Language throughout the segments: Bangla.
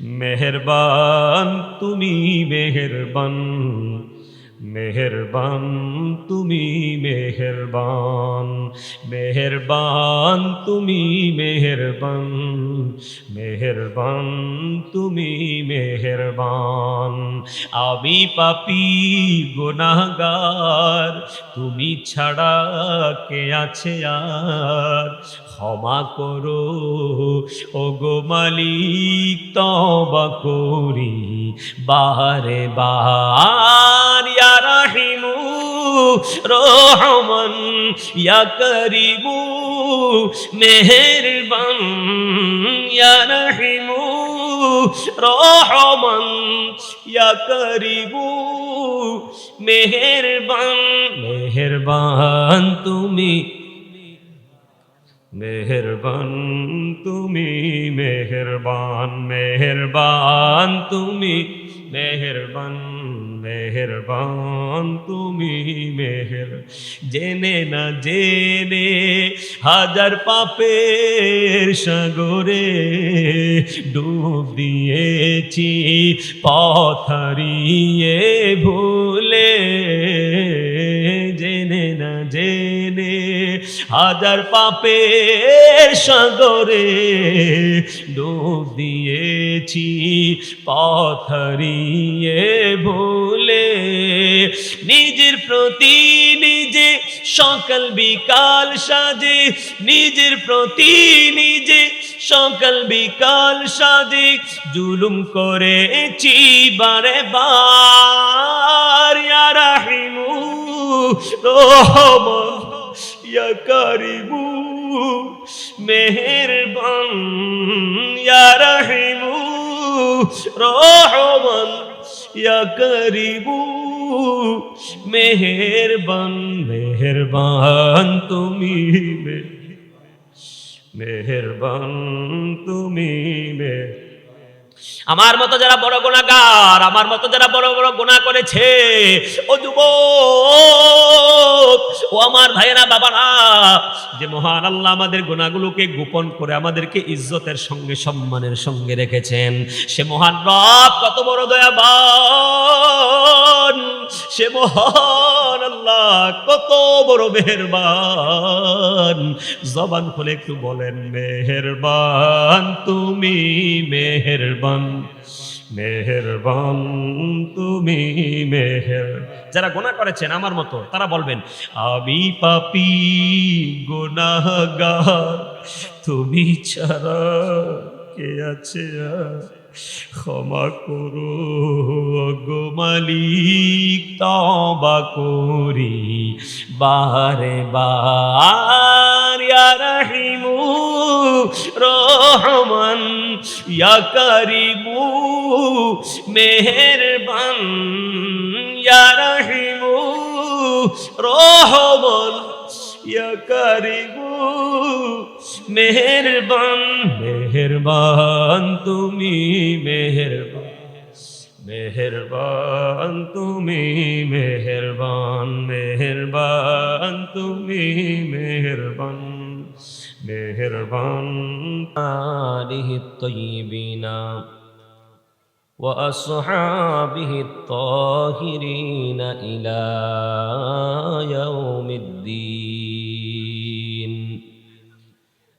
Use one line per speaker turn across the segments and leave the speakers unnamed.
মেহেরবান তুমি মেহেরবান। মেহেরবান, তুমি মেহেরবান মেহেরবান, তুমি মেহেরবান মেহেরবান, তুমি মেহেরবান। আমি পাপি, গুনাহগার, তুমি ছাড়া কে আছে আর? ক্ষমা করো ও গো মালিক তবা করি, বারে বার ইয়া রাহিমু রহমান ইয়া করিমু মেহেরবান ইয়া রাহিমু রহমান ইয়া করিমু মেহেরবান। মেহেরবান তুমি মেহেরবান তুমি, মেহেরবান মেহেরবান তুমি, মেহেরবান মেহেরবান, তুমি মেহের, জেনে না জেনে হাজার পাপের সাগরে ডুব দিয়েছি পথারিয়ে ভুলে, জেনে না জেনে হাজার পাপের সাগরে ডুব দিয়েছি পথরিয়ে ভুলে। নিজের প্রতি নিজে সকাল বিকাল সাজে, নিজের প্রতি নিজে সকাল বিকাল সাজে, জুলুম করেছি বারে বার রাহিমু রহমান। ইয়া কারিমু মেহেরবান ইয়া রাহিমু রহমান ইয়া কারিমু মেহেরবান মেহেরবান তুমি মে- মেহেরবান তুমি মে আমার মতো যারা বড় গুণাগার আমার মতো যারা বড় বড় গুণা করেছে, ও যুব ও আমার ভাইয়েরা, বাবারা, যে মহান আল্লাহ আমাদের গোনাগুলোকে গোপন করে আমাদেরকে ইজ্জতের সঙ্গে, সম্মানের সঙ্গে রেখেছেন। সে মহান রব কত বড় দয়াবান, সে মহান আল্লাহ, কত বড় মেহেরবান জবান খুলে একটু বলেন, মেহেরবান, তুমি মেহেরবান মেহেরবান, তুমি মেহের যারা গোনা করেছেন, আমার মতো, তারা বলবেন, আমি পাপি গোনাগার তুমি ছাড়া কে আছে আর? ক্ষমা করো গো মালিক তবা করি। বারে বার রাহিমু, রহমান, ইয়া কারিমু, মেহেরবান, ইয়া রাহিমু রহমান ইয়া কারিমু মেহেরবান মেহেরবান তুমি মেহেরবান মেহেরবান তুমি মেহেরবান মেহেরবান তুমি মেহেরবান মেহেরবান آله الطيبين وأصحابه الطاهرين إلى يوم الدين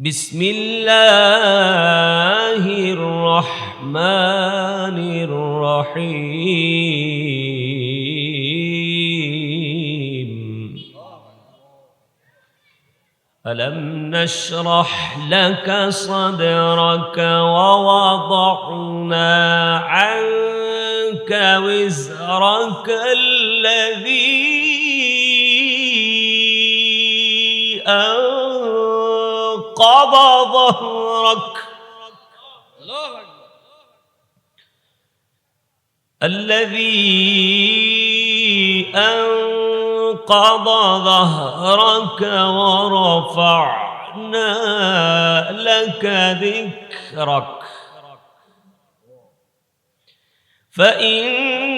بسم الله الرحمن الرحيم. ألم نشرح لك صدرك ووضعنا عنك وزرك الذي أنقض ظهرك. الذي أنقض ظهرك ورفعنا لك ذكرك. فإن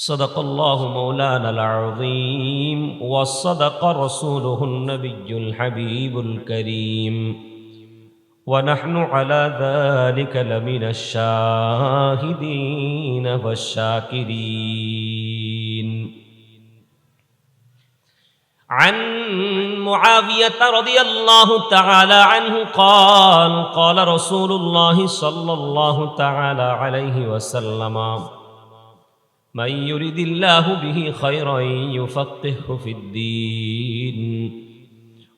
صدق الله مولانا العظيم وصدق رسوله النبي الحبيب الكريم. ونحن على ذلك لمن الشاهدين والشاكرين. عن معاوية رضي الله تعالى عنه قال قال رسول الله صلى الله تعالى عليه وسلم من يرد الله به خيرا يفقهه في الدين.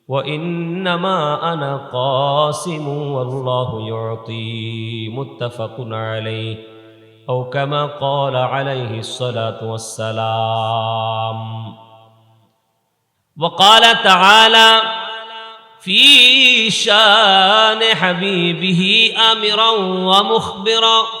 وإنما أنا قاسم والله يعطي متفق عليه أو كما قال عليه الصلاة والسلام. وقال تعالى في شان حبيبه آمرا ومخبرا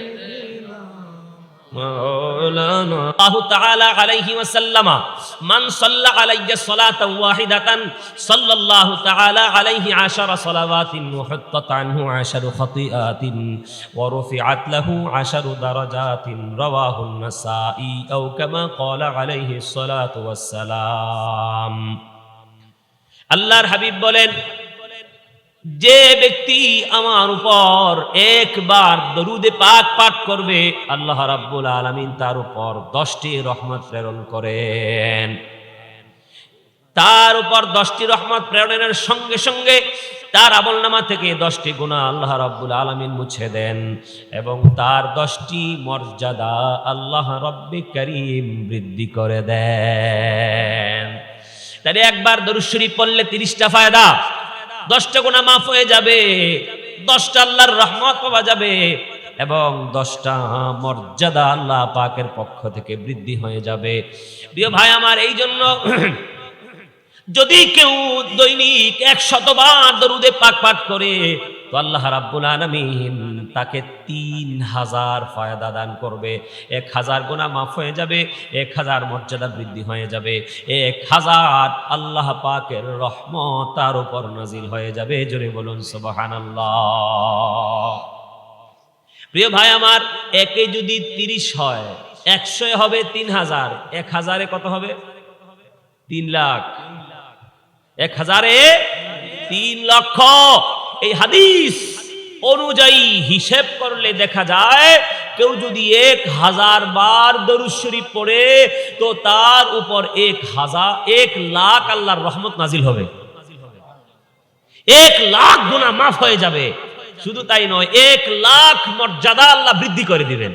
الله تعالى عليه وسلم من صلى علي صلاة واحدة صلى الله تعالى عليه عشر صلوات وحطت عنه عشر خطيئات ورفعت له عشر درجات رواه النسائي أو كما قال عليه الصلاة والسلام আল্লাহর হাবিব বলেন যে ব্যক্তি আমার উপর একবার দরুদে পাক পাঠ করবে, আল্লাহ রাব্বুল আলামিন তার উপর দশটি রহমত প্রেরণ করেন। তার উপর দশটি রহমত প্রেরণের সঙ্গে সঙ্গে তার আমলনামা থেকে দশটি গুণা আল্লাহ রাব্বুল আলামিন মুছে দেন এবং তার দশটি মর্যাদা আল্লাহ রব্বি করিম বৃদ্ধি করে দেন। তাহলে একবার দরুদ শরীফ পড়লে তিরিশটা ফায়দা দশটা গোনা মাফ হয়ে যাবে, দশটা আল্লাহর রহমত পাওয়া যাবে এবং দশটা মর্যাদা আল্লাহ পাকের পক্ষ থেকে বৃদ্ধি হয়ে যাবে। প্রিয় ভাই আমার, এই জন্য যদি কেউ দৈনিক এক শতবার দরুদে পাক পাঠ করে তো আল্লাহ রাব্বুল আলামিন তাকে তিন হাজার ফায়দা দান করবে। এক হাজার গুণা মাফ হয়ে যাবে, এক হাজার মর্যাদা বৃদ্ধি হয়ে যাবে। এক হাজার আল্লাহ পাকের রহমত তার উপর নাজিল হয়ে যাবে। জোরে বলুন, সুবহানাল্লাহ। প্রিয় ভাই আমার, একে যদি তিরিশ হয়, একশো হবে তিন হাজার, এক হাজারে কত হবে? তিন লাখ। এক হাজারে তিন লক্ষ। এই হাদিস অনুযায়ী হিসেব করলে দেখা যায়, কেউ যদি এক হাজার বার দরুদ শরীফ পড়ে, তো তার উপর এক হাজার, এক লাখ আল্লাহর রহমত নাজিল হবে। এক লাখ গুণা মাফ হয়ে যাবে। শুধু তাই নয়, এক লাখ মর্যাদা আল্লাহ বৃদ্ধি করে দিবেন।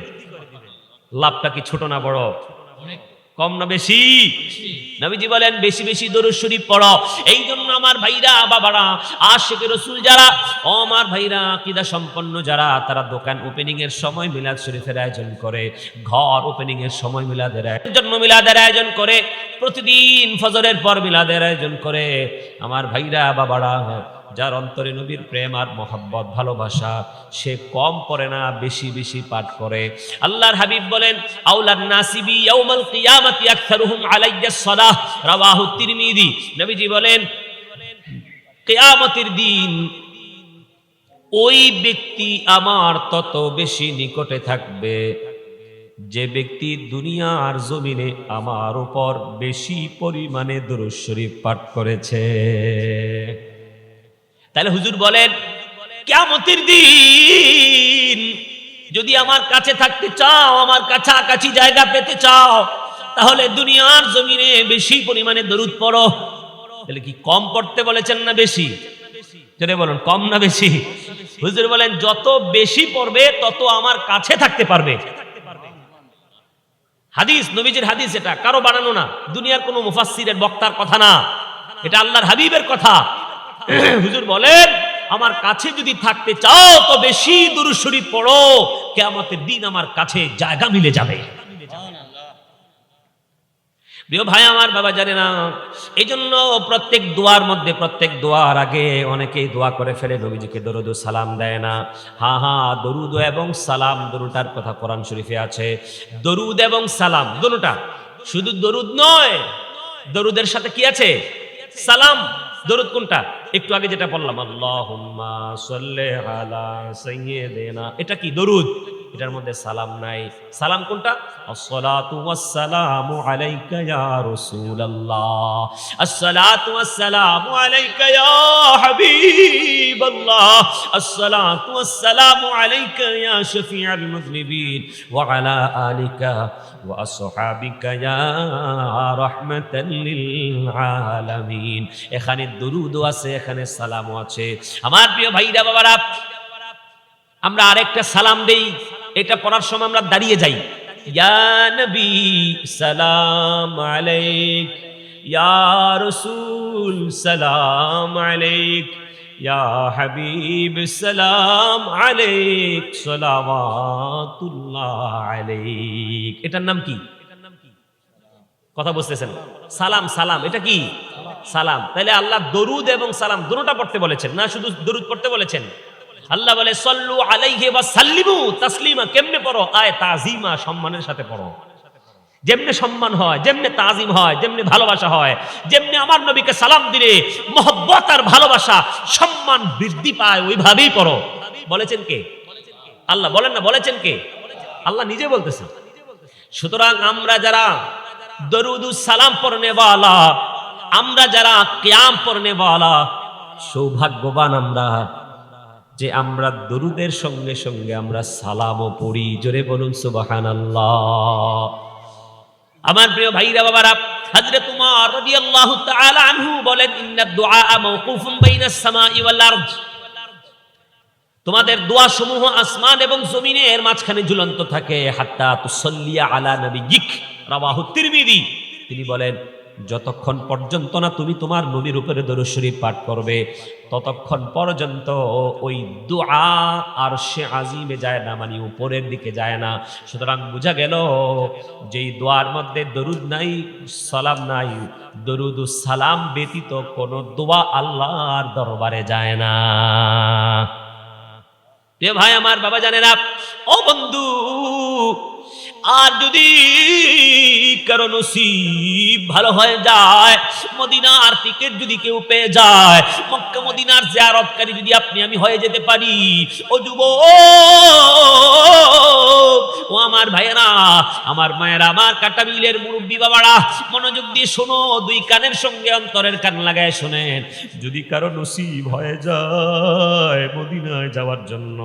লাভটা কি ছোট না বড়? কম না বেশি? নবীজি বলেন, বেশি বেশি দরুদ শরীফ পড়ো। এই জন্য আমার ভাইরা, বাবারা আশেখ রসুল যারা, ও আমার ভাইরা কিদা সম্পন্ন যারা, তারা দোকান ওপেনিং এর সময় মিলাদ শরীফের আয়োজন করে, ঘর ওপেনিং এর সময় মিলাদের আয়োজন জন্য মিলাদের আয়োজন করে, প্রতিদিন ফজরের পর মিলাদের আয়োজন করে। আমার ভাইরা, বাবারা যার অন্তরে নবীর প্রেম আর মহাব্বত, ভালোবাসা, সে কম পড়ে না, বেশি বেশি পাঠ করে। আল্লাহর হাবিব বলেন আউলান নাসিবি ইয়াউমাল কিয়ামাতি আকসারুহুম আলাইয়া সালাহ, রাওয়াহু তিরমিজি নবীজি বলেন, কিয়ামতের দিন ওই ব্যক্তি আমার তত বেশি নিকটে থাকবে। যে ব্যক্তি দুনিয়ার জমিনে আমার উপর বেশি পরিমাণে দরুদ শরীফ পাঠ করেছে। তাহলে হুজুর বলেন কেমতের দিন যদি আমার কাছে থাকতে চাও, আমার কাছাকাছি জায়গা পেতে চাও, তাহলে দুনিয়ার জমিনে বেশি পরিমাণে দরুদ পড়ো। তাহলে কি কম পড়তে বলেছেন না বেশি? যদি বলুন, কম না বেশি? হুজুর বলেন, যত বেশি পড়বে, তত আমার কাছে থাকতে পারবে। হাদিস, নবীজির হাদিস এটা, কারও বানানো না। দুনিয়ার কোনো মুফাসসিরের বক্তার কথা না। এটা আল্লাহর হাবিবের কথা। হুজুর বলেন, আমার কাছে যদি থাকতে চাও, তো বেশি দুরূদ শরীফ পড়ো, কিয়ামতের দিন আমার কাছে জায়গা মিলে যাবে। প্রিয় ভাই, আমার বাবা জানে না এই জন্য প্রত্যেক দোয়ার মধ্যে, প্রত্যেক দোয়ার আগে অনেকেই দোয়া করে ফেলে, নবীজিকে দরুদ সালাম দেয় না। হা হা, দরুদ এবং সালাম দরুটার কথা কোরআন শরীফে আছে। দরুদ এবং সালাম দরুটা শুধু দরুদ নয়, দরুদের সাথে কি আছে? সালাম, দরুদ কোনটা? একটু আগে যেটা বললাম, আল্লাহুম্মা সাল্লি আলা সাইয়্যিদিনা। এটা কি দরুদ? এটার মধ্যে সালাম নাই। সালাম কোনটা? আসসালাতু ওয়াসসালামু আলাইকা ইয়া রাসূলুল্লাহ। আসসালাতু ওয়াসসালামু আলাইকা ইয়া হাবিবাল্লাহ। আসসালাতু ওয়াসসালামু আলাইকা ইয়া ওয়া আলা আলিকা ওয়া আসহাবিকা ইয়া রাহমাতাল এখানে দরুদও আছে এখানে সালামও আছে। আমার প্রিয় ভাইরা, বাবারা, আমরা আরেকটা সালাম দেই। এটা পড়ার সময় আমরা দাঁড়িয়ে যাই। ইয়া নবী, সালাম আলাইক। ইয়া রাসূল, সালাম আলাইক। ইয়া হাবিব, সালাম আলাইক। সালাওয়াতুল্লাহ এটার নাম কি? কথা বুঝতেছেন? সালাম সালাম, এটা কি? সালাম। তাহলে আল্লাহ দরুদ এবং সালাম দুটোটা পড়তে বলেছেন। না, শুধু দরুদ পড়তে বলেছেন? আল্লাহ বলে, সল্লু আলাইহি ওয়া সাল্লিমু তাসলিমা। কেমনে পড়ো? আয় তাজিমা, সম্মানের সাথে পড়ো। যেমনে সম্মান হয়, যেমনে তাজিম হয়, যেমনে ভালোবাসা হয়, যেমনে আমার নবীকে সালাম দিলে মহব্বত আর ভালোবাসা, সম্মান বৃদ্ধি পায়, ওইভাবেই পড়ো। বলেছেন কে? আল্লাহ বলেন না, বলেছেন কে? আল্লাহ নিজে বলতেছেন সুতরাং আমরা যারা দরুদু সালাম পড়নে वाला আমরা যারা কিয়াম পড়নে वाला সৌভাগ্যবান আমরা, যে আমরা দরুদের সঙ্গে সঙ্গে আমরা সালামও পড়ি। জোরে বলুন, সুবহানাল্লাহ। আমার প্রিয় ভাইরা, বাবারা তাআলা আনহু বলেন, ইন্না দুআ মাওকুফুন বাইনাস ওয়াল তোমাদের দোয়া সমূহ আসমান এবং জমিনের মাঝখানে ঝুলন্ত থাকে। হাত্তা তুসল্লিয়া আলা রাওয়াহু তিরমিজি তিনি বলেন যতক্ষণ পর্যন্ত না তুমি তোমার নবীর উপরে দরুদ শরীফ পাঠ করবে, ততক্ষণ পর্যন্ত ওই দোয়া আর সে আজিমে যায় না মানে উপরের দিকে যায় না। সুতরাং বোঝা গেল, যেই দোয়ার মধ্যে দরুদ নাই, সালাম নাই, দরুদ সালাম ব্যতীত কোনো দোয়া আল্লাহর দরবারে যায় না। ভাই, আমার বাবা জানে না ও বন্ধু আর যদি কারও নসিব ভালো হয়ে যায়, মদিনার টিকিট যদি কেউ পেয়ে যায়, মক্কা মদিনার জিয়ারতকারী যদি আপনি, আমি হয়ে যেতে পারি। ও যুব ও আমার ভাইয়েরা, আমার মায়েরা, আমার কাটা মিলের মুরব্বী বাবারা, মনোযোগ দিয়ে শোনো, দুই কানের সঙ্গে অন্তরের কান লাগায় শোনেন। যদি কারও নসিব হয়ে যায় মদিনায় যাওয়ার জন্য,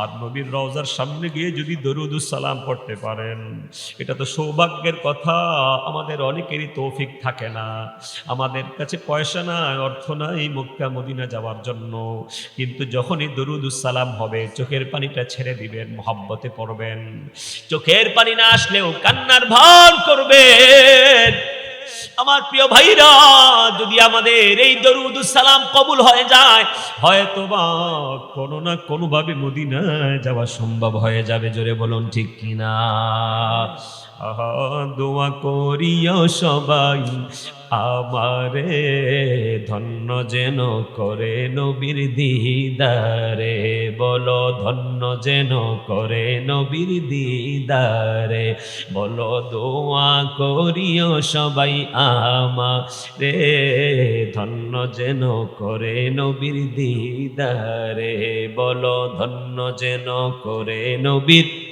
আর নবীর রওজার সামনে গিয়ে যদি দরুদুস সালাম পড়তে পারেন এটা তো সৌভাগ্যের কথা। আমাদের অনেকেরই তৌফিক থাকে না। আমাদের কাছে পয়সা নাই, অর্থ নাই মক্কা, মদিনা যাওয়ার জন্য। কিন্তু যখনই দরুদুসালাম হবে, চোখের পানিটা ছেড়ে দিবেন, মহাব্বতে পড়বেন। চোখের পানি না আসলেও কান্নার ভান করবেন। আমার প্রিয় ভাইরা, যদি আমাদের এই দরুদ সালাম কবুল হয়ে যায় হয়তো বা কোনো না কোনোভাবে মদিনায় যাওয়া সম্ভব হয়ে যাবে। জোরে বলুন ঠিক কিনা? দোয়া করিও সবাই, আমারে ধন্য যেন করে নবীর দিদারে। বলো ধন্য যেন করে নবীর দিদারে। বলো দোয়া করিও সবাই, আমারে ধন্য যেন করে নবীর দিদারে। বলো ধন্য যেন করে নবীর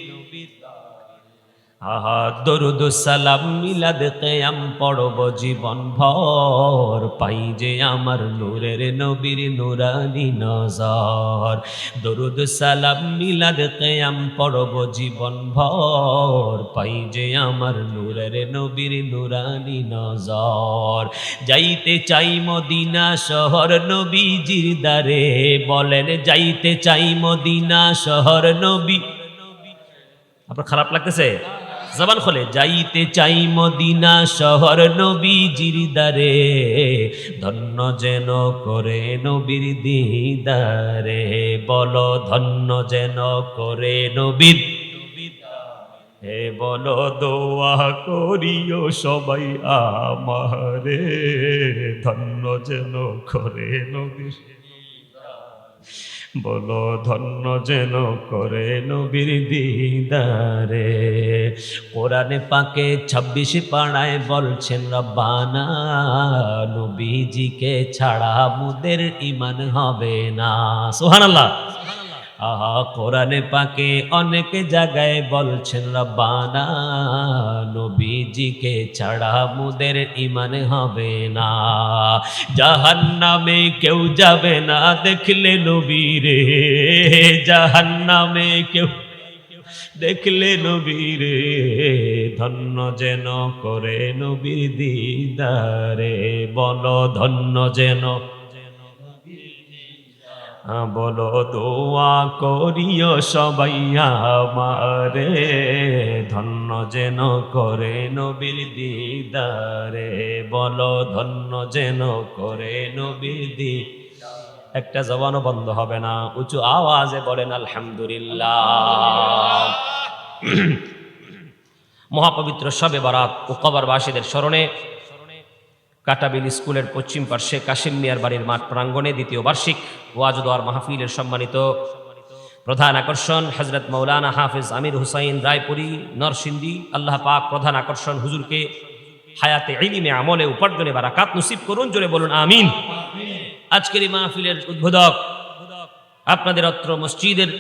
আহা দরুদ সালাম মিলাদ কেয়াম পড়ব জীবন ভর। পাই যে আমার নূরের নবীর নুরানি নজর। দরুদ সালাম মিলাদ কেয়াম পড়ব জীবন ভর। পাই যে আমার নূরের নবীর নুরানি নজর। যাইতে চাই মদিনা শহর নবীজির দ্বারে। বলেন, যাইতে চাই মদিনা শহর নবী। আপনার খারাপ লাগতেছে? জবান খোলে, যাইতে চাই মদিনা শহর নবীজির দারে ধন্য যেন করে নবীর দিদারে, বলো ধন্য যেন করে নবীর হে বল দোয়া করিও সবাই আমারে, ধন্য যেন করে নবীর বলো, ধন্য যেন করে নবীর দিদারে। কোরআনে পাকে ছাব্বিশে পাড়ায় বলছেন, রব্বানা, নবীজিকে ছাড়া মুদের ইমান হবে না। সুহানাল্লাহ আহা, কোরআনে পাকে অনেক জায়গায় বলছেন, রব্বানা, নবীজিকে ছাড়া মুদের ইমান হবে না। জাহান নামে কেউ যাবে না দেখলে নবীরে জাহান নামে কেউ দেখলে নবীরে ধন্য যেন করে নবীর দিদারে। বলো, ধন্য যেন বলো দোয়া করিও সবাই আমারে, ধন্য যেন করে নবীর দিদারে। বলো ধন্য যেন করে নবীর দি একটা জবানও বন্ধ হবে না, উঁচু আওয়াজে বলেন, আলহামদুলিল্লাহ। মহাপবিত্র সবে বারাত ও কবরবাসীদের স্মরণে কাটাবিল স্কুলের পশ্চিম পার্শ্বে কাশিম মিয়ার বাড়ির মাঠ প্রাঙ্গণে দ্বিতীয় বার্ষিক ওয়াজদোয়ার মাহফিলের সম্মানিত প্রধান আকর্ষণ হজরত মৌলানা হাফিজ আমির হুসাইন রায়পুরি নরসিন্দি আল্লাহ পাক প্রধান আকর্ষণ হুজুরকে হায়াতে ইলিমে আমলে উপার্জনে বারাকাত নসিব করুন, জোরে বলুন, আমিন। আজকের এই মাহফিলের উদ্বোধক আপনাদের অত্র মসজিদের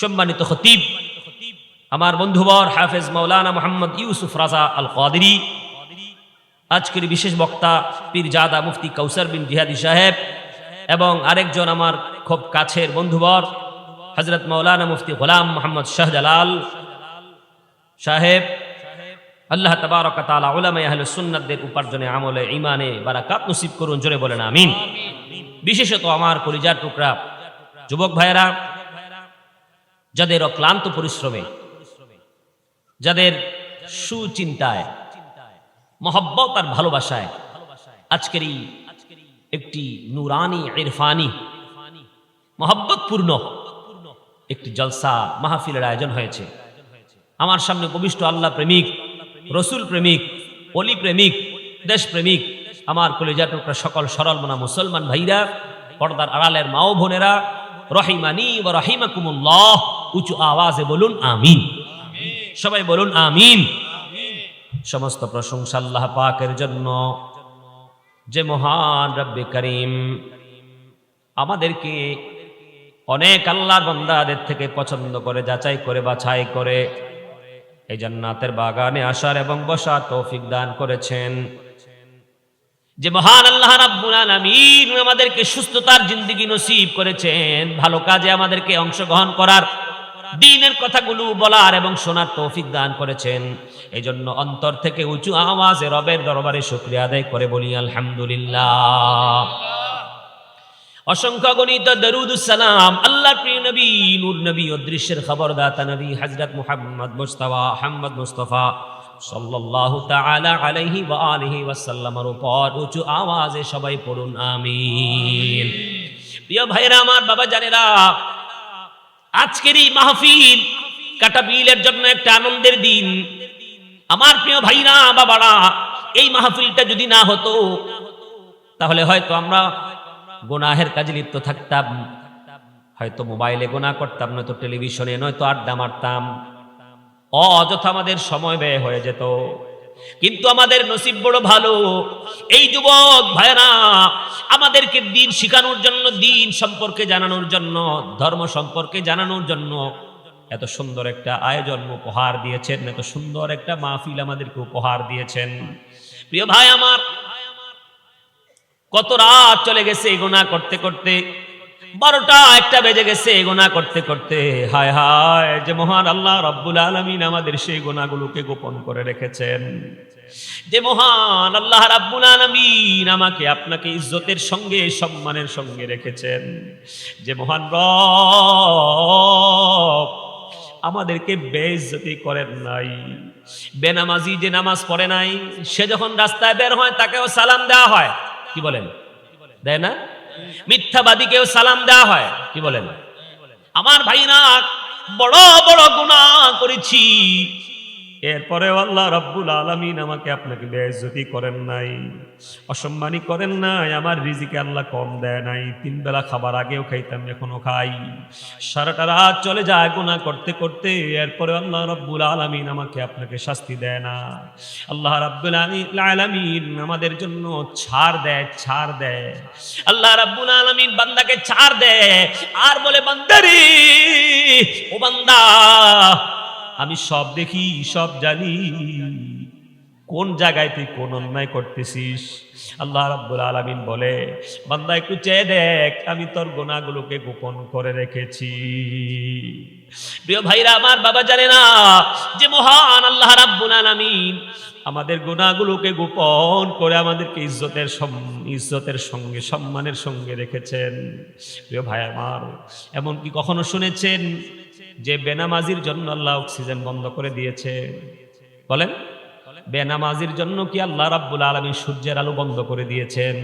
সম্মানিত খতিব, আমার বন্ধুবর হাফেজ মৌলানা মোহাম্মদ ইউসুফ রাজা আল কাদিরি আজকের বিশেষ বক্তা পীরজাদা মুফতি কৌসার বিন জিহাদি সাহেব এবং আরেকজন আমার খুব কাছের বন্ধুবর হজরত মৌলানা মুফতি গোলাম মোহাম্মদ শাহজালাল সাহেব। আল্লাহ তবারক তাআলা উলামায়ে আহলে সুন্নাতদের উপার্জনে, আমলে ইমানে বারাকাত নসিব করুন, জোরে বলেন, আমিন। বিশেষত আমার কলিজার টুকরা যুবক ভাইয়েরা, যাদের অক্লান্ত পরিশ্রমে, যাদের সুচিন্তায় মহব্বত আর ভালোবাসায় আজকের এই একটি নুরানি, ইরফানি মহব্বতপূর্ণ একটি জলসা মাহফিলের আয়োজন হয়েছে। আমার সামনে উপবিষ্ট আল্লাহ প্রেমিক, রসুল প্রেমিক অলি প্রেমিক, দেশ প্রেমিক, আমার কলেজা টুকরা সকল সরল মনা মুসলমান ভাইরা, পর্দার আড়ালের মাও বোনেরা, রহিমানি ও রহিমাকুমুল্লাহ, উঁচু আওয়াজে বলুন আমিন। সবাই বলুন আমিন। সমস্ত প্রশংসা আল্লাহ পাকের জন্য। যে মহান রব্বে করিম, আমাদেরকে অনেক আল্লাহর বন্দাদের থেকে পছন্দ করে, যাচাই করে, বাছাই করে এই জান্নাতের বাগানে আসার এবং বসার তৌফিক দান করেছেন। যে মহান আল্লাহ রাব্বুল আলামিন আমাদেরকে সুস্থতার জিন্দেগি নসিব করেছেন, ভালো কাজে আমাদেরকে অংশগ্রহণ করার দিনের কথাগুলো বলার এবং শোনার তৌফিক দান করেছেন। এই জন্য অন্তর থেকে উঁচু আওয়াজে রবের দরবারে শুক্রিয়া আদায় করে বলি, আলহামদুলিল্লাহ। অসংখ্য গণিত দরুদুসালাম আল্লাহ প্রিয় নবী, নূর নবী অদৃশ্যের খবরদাতা নবী হজরত মুহাম্মদ মুস্তাফা আহমদ মুস্তফা সাল্লাল্লাহু তাআলা আলাইহি ওয়া আলিহি ওয়াসাল্লামের উপর উঁচু আওয়াজে সবাই পড়ুন, আমিন। প্রিয় ভাইরা আমার বাবা জানেরা আজকের এই মাহফিল কাটাবিলের জন্য একটা আনন্দের দিন। আমার প্রিয় ভাইরা, বাবারা, এই মাহফিলটা যদি না হতো, তাহলে হয়তো আমরা গোনাহের কাজে লিপ্ত থাকতাম। হয়তো মোবাইলে গোনা করতাম, নয়তো টেলিভিশনে, নয়তো আড্ডা মারতাম। অযথা আমাদের সময় ব্যয় হয়ে যেত। কিন্তু আমাদের নসিব বড় ভালো। এই যুবক ভাইরা আমাদেরকে দিন শিখানোর জন্য, দিন সম্পর্কে জানানোর জন্য, ধর্ম সম্পর্কে জানানোর জন্য এত সুন্দর একটা আয়োজন উপহার দিয়েছেন, এত সুন্দর একটা মাহফিল আমাদেরকে উপহার দিয়েছেন। প্রিয় ভাই আমার, কত রাত চলে গেছে গোনা করতে করতে। বারোটা একটা বেজে গেছে গোনা করতে করতে। হায় হায়, যে মহান আল্লাহ রব্বুল আলমিন আমাদের সেই গোনাগুলোকে গোপন করে রেখেছেন। যে মহান আল্লাহ রাব্বুল আলামিন আমাকে আপনাকে ইজ্জতের সঙ্গে, সম্মানের সঙ্গে রেখেছেন। যে মহান রব আমাদেরকে বেইজ্জতি করেন নাই, বেনামাজি যে নামাজ পড়ে নাই, সে যখন রাস্তায় বের হয় তাকেও সালাম দেওয়া হয়। কি বলেন? দেয় না? মিথ্যাবাদীকেও সালাম দেওয়া হয়। কি বলেন? আমার ভাইরা বড় বড় গুণা করেছি। এরপরেও আল্লাহ রাব্বুল আলামিন আমাকে আপনাকে বেইজ্জতি করেন নাই, অসম্মানী করেন নাই, আমার রিজিকে আল্লাহ কম দেয় নাই। তিন বেলা খাবার আগেও খাইতাম, এখনও খাই। সারাটা রাত চলে যায় গুনাহ করতে করতে এরপরে আল্লাহ রাব্বুল আলামিন আমাকে আপনাকে শাস্তি দেয় না। আল্লাহ রাব্বুল আলী- আলামিন আমাদের জন্য ছাড় দেয় ছাড় দেয়। আল্লাহ রাব্বুল আলামিন বান্দাকে ছাড় দেয়। আর বলে, বান্দারে, ও বান্দা আমি সব দেখি, সব জানি। কোন জায়গায় তুই কোন অন্যায় করতেছিস? আল্লাহ রাব্বুল আলামিন বলে, বান্দা, একটু চেয়ে দেখ, আমি তোর গোনাগুলোকে গোপন করে রেখেছি। প্রিয় ভাইরা, আমার বাবা জানে না যে মহান আল্লাহ রাব্বুল আলামিন আমাদের গুণাগুলোকে গোপন করে আমাদেরকে ইজ্জতের ইজ্জতের সঙ্গে, সম্মানের সঙ্গে রেখেছেন। প্রিয় ভাই, আমার এমনকি কখনো শুনেছেন যে বেনামাজির জন্য আল্লাহ অক্সিজেন বন্ধ করে দিয়েছে। বলেন। বেনামাজির জন্য কি আল্লাহ রাব্বুল আলামিন সূর্যের আলো বন্ধ করে দিয়েছেন?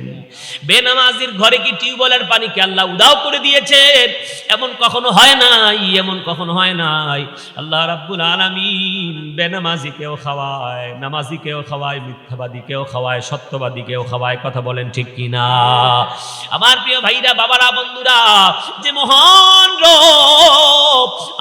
বেনামাজির ঘরে কি টিউবওয়েলের পানি কি আল্লাহ উদাও করে দিয়েছেন? এমন কখনো হয় নাই, এমন কখনো হয় নাই। আল্লাহ রাব্বুল আলামিন বেনামাজিকেও খাওয়ায়, নামাজিকেও খাওয়ায়, মিথ্যাবাদীকেও খাওয়ায়, সত্যবাদীকেও খাওয়ায়, কথা বলেন ঠিক কি না আমার প্রিয় ভাইরা, বাবারা, বন্ধুরা, যে মহান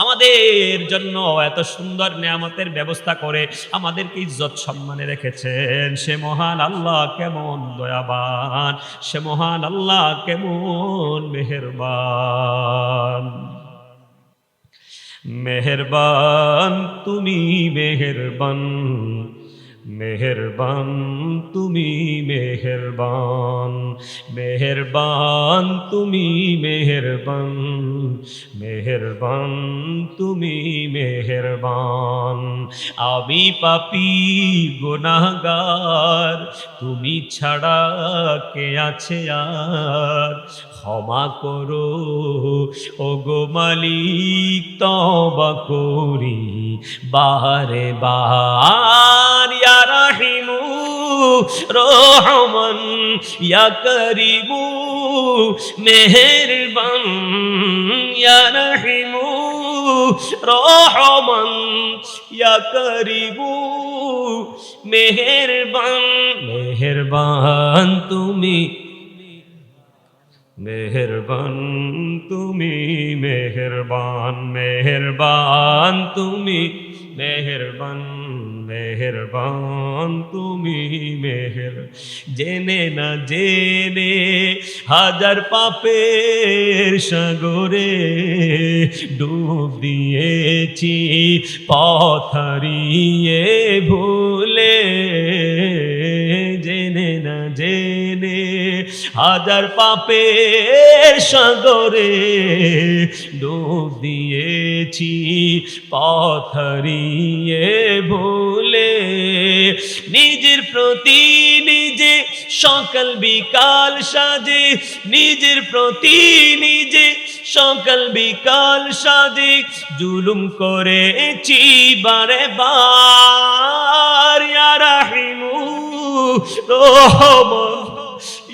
আমাদের জন্য এত সুন্দর নিয়ামতের ব্যবস্থা করে আমাদেরকে ইজ্জত সম্মানে রেখেছেন। সে মহান আল্লাহ কেমন দয়াবান, সে মহান আল্লাহ কেমন মেহেরবান। মেহেরবান, তুমি মেহেরবান মেহেরবান, তুমি মেহেরবান মেহেরবান, তুমি মেহেরবান মেহেরবান, তুমি মেহেরবান। আমি পাপি, গুনাহগার, তুমি ছাড়া কে আছে আর? ক্ষমা করো ও গো মালিক তবা করি বারে বার ইয়া রাহিমু রহমান ইয়া করিমু মেহেরবান ইয়া রাহিমু রহমান ইয়া করিমু মেহেরবান। মেহেরবান তুমি মেহেরবান তুমি, মেহেরবান মেহেরবান তুমি। মেহেরবান মেহেরবান তুমি মেহের। জেনে না জেনে হাজার পাপের সাগরে ডুব দিয়েছি পথারিয়ে ভুলে হাজার পাপের সাগরে ডুব দিয়েছি পথরিয়ে ভুলে। নিজের প্রতি নিজে সকাল বিকাল সাজে, নিজের প্রতি নিজে সকাল বিকাল সাজে। জুলুম করেছি বারে বার রাহিমু রহমান।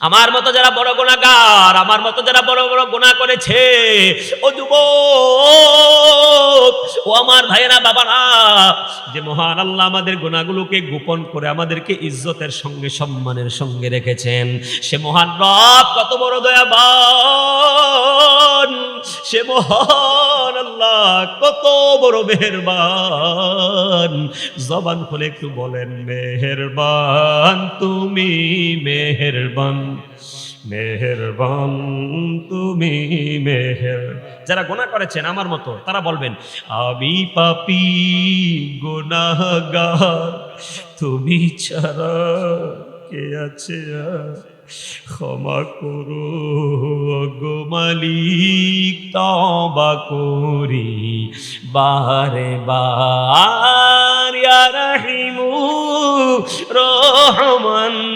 আমার মতো যারা বড় গুণাগার আমার মতো যারা বড় বড় গুণা করেছে, ও যুবক, ও আমার ভাইয়েরা, বাবারা, যে মহান আল্লাহ আমাদের গুণাগুলোকে গোপন করে আমাদেরকে ইজ্জতের সঙ্গে, সম্মানের সঙ্গে রেখেছেন। সে মহান রব, কত বড় দয়াবান। সে মহান আল্লাহ, কত বড় মেহেরবান। জবান খুলে একটু বলেন, মেহেরবান, তুমি মেহেরবান। মেহেরবান, তুমি মেহের। যারা গোনা করেছেন, আমার মতো, তারা বলবেন, আমি পাপি গোনাগার তুমি ছাড়া কে আছে? ক্ষমা করো গো মালিক তবা করি। বারে বার রহমান।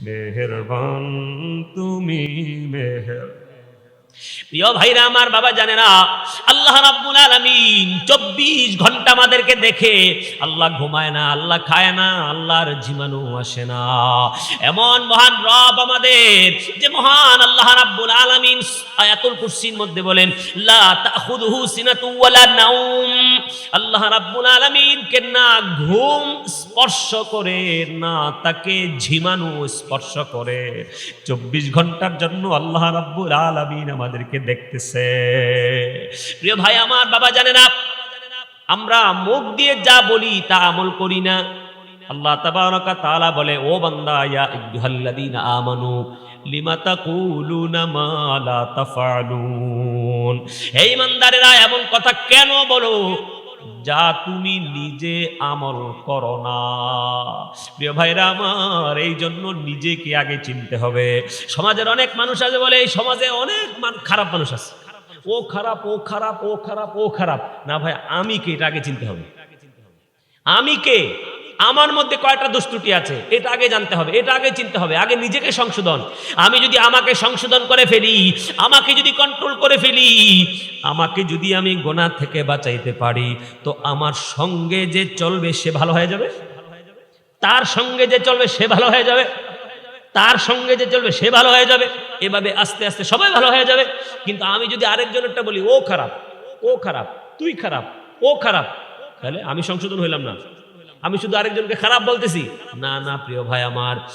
মেহেরবান তুমি মেহের প্রিয় ভাইরা, আমার বাবা জানে না আল্লাহ রাব্বুল আলামিন চব্বিশ ঘণ্টা আমাদেরকে দেখে, আল্লাহ ঘুমায় না, আল্লাহ খায় না, আল্লাহর জীবাণু আসে না। এমন মহান রব আমাদের যে মহান আল্লাহ রাব্বুল আলামিন আয়াতুল কুরসির মধ্যে বলেন, লা তাখুযুহু সিনাতু ওয়ালা নাউম আল্লাহ রাব্বুল আলামিন কে না ঘুম স্পর্শ করে, না তাকে ঝিমানো স্পর্শ করে। চব্বিশ ঘণ্টার জন্য আল্লাহ রাব্বুল আলামিন আমাদেরকে দেখতেছে। প্রিয় ভাই, আমার বাবা জানে না। আমরা মুখ দিয়ে যা বলি তা আমল করি না। আল্লাহ তাবারাকা তাআলা বলে, ও বান্দা, ইয়া আইয়ুহাল্লাযীনা আমানু, লিমা তাকুলুনা মা লা তাফআলুন? হে ইমানদারেরা এমন কথা কেন বলো? যা তুমি নিজে আমল করো না। প্রিয় ভাইরা আমার, এই জন্য নিজেকে আগে চিনতে হবে। সমাজের অনেক মানুষ আছে বলে, এই সমাজে অনেক খারাপ মানুষ আছে। ও খারাপ ও খারাপ ও খারাপ ও খারাপ। না ভাই, আমি কে? এটা আগে চিনতে হবে। আমি কে? আমার মধ্যে কয়টা দুষ্টুটি আছে, এটা আগে জানতে হবে, এটা আগে চিনতে হবে, আগে নিজেকে সংশোধন। আমি যদি আমাকে সংশোধন করে ফেলি, আমাকে যদি কন্ট্রোল করে ফেলি, আমাকে যদি আমি গোনা থেকে বাঁচাইতে পারি, তো আমার সঙ্গে যে চলবে সে ভালো হয়ে যাবে? তার সঙ্গে যে চলবে সে ভালো হয়ে যাবে? তার সঙ্গে যে চলবে সে ভালো হয়ে যাবে? এভাবে আস্তে আস্তে সবাই ভালো হয়ে যাবে। কিন্তু আমি যদি আরেকজনেরটা বলি, ও খারাপ ও খারাপ, তুই খারাপ, ও খারাপ, তাহলে আমি সংশোধন হইলাম না। আমি শুধু আরেকজনকে খারাপ বলতেছি। না না প্রিয় ভাই আমার